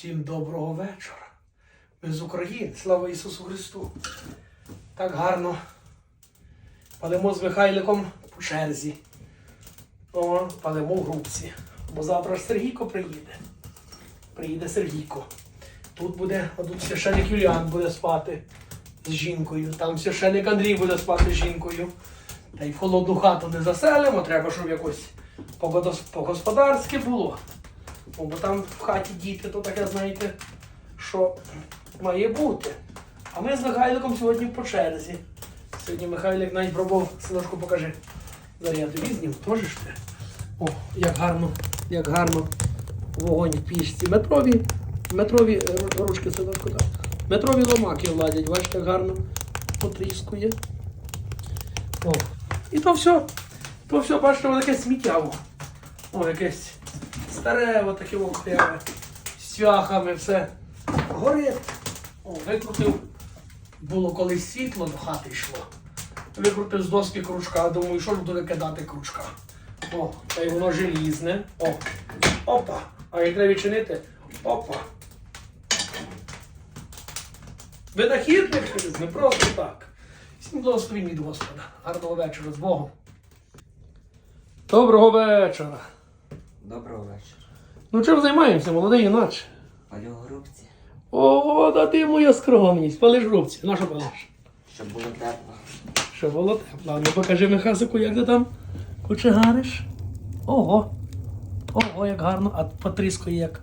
Всім доброго вечора. Ми з України. Слава Ісусу Христу. Так гарно. Палимо з Михайликом по черзі. О, палимо в групці. Бо завтра ж Сергійко приїде. Приїде Сергійко. Тут буде, а тут священик Юліан буде спати з жінкою. Там священик Андрій буде спати з жінкою. Та й в холодну хату не заселимо, треба, щоб якось по-годос- по-господарськи було. О, бо там в хаті діти, то таке, знаєте, що має бути. А ми з Михайликом сьогодні по черзі. Сьогодні Михайлик навіть пробував, синочку покажи. Зараз я тобі знім, теж ж ти. О, як гарно, як гарно вогонь в пічці. Метрові, метрові е, ручки синочку так. Метрові ломаки владять, бачите, як гарно потріскує. О. І то все, то все, бачите, воно таке сміттяво. О, якесь старе, отаке окряве, з цвяхами, все. Горить. О, викрутив. Було колись світло до хати йшло. Викрутив з доски кружка, думаю, що ж буду викидати кружка. О, та й воно желізне. О. Опа. А як треба відчинити? Опа. Винахідник не просто так. Всім благословінь від Господа. Гарного вечора з Богом. Доброго вечора. Доброго вечора. Ну чим займаємося, молодий іначе? Палю грубці, О, да ти моя скромність. Палиш грубці. На що палиш? щоб було тепло. Що було тепло. Ну покажи Михасику, як ти там кочегариш. Ого. Ого, як гарно, а потріскує як.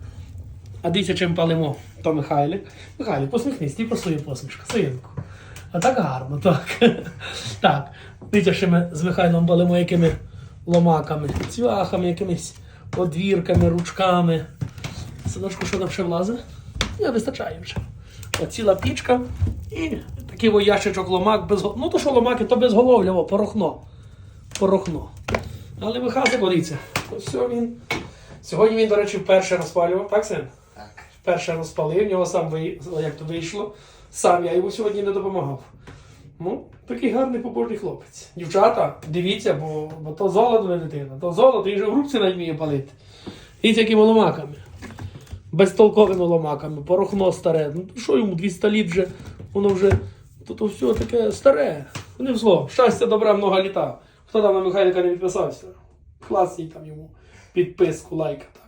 А дивіться, чим палимо. То Михайлик. Михайлик, посміхнись, ти посує посмішка, синку. А так гарно, так. так. Дивіться, що ми з Михайлом палимо якими ломаками, цвяхами, якимись подвірками, ручками. Синочку, що там ще влазить? Не вистачає вже. Ціла пічка і такий о ящичок ломак без Ну то що ломаки, то безголовляво, порохно. Порохно. Але Михайлик, дивіться, все він. Сьогодні він, до речі, вперше розпалював, так, син? Так. Вперше розпалив, в нього сам ви... як то вийшло. Сам я йому сьогодні не допомагав. Ну, такий гарний побожний хлопець. Дівчата, дивіться, бо, бо то золото не дитина, то золото, він же в грубці навіть вміє палити. Дивіться, якими ломаками. Безтолковими ломаками, порохно старе. Ну що йому 200 літ вже, воно вже, то, то все таке старе. Не в зло. Щастя, добра, много літа. Хто там на Михайлика не підписався? Клас їй там йому підписку, лайка. Так.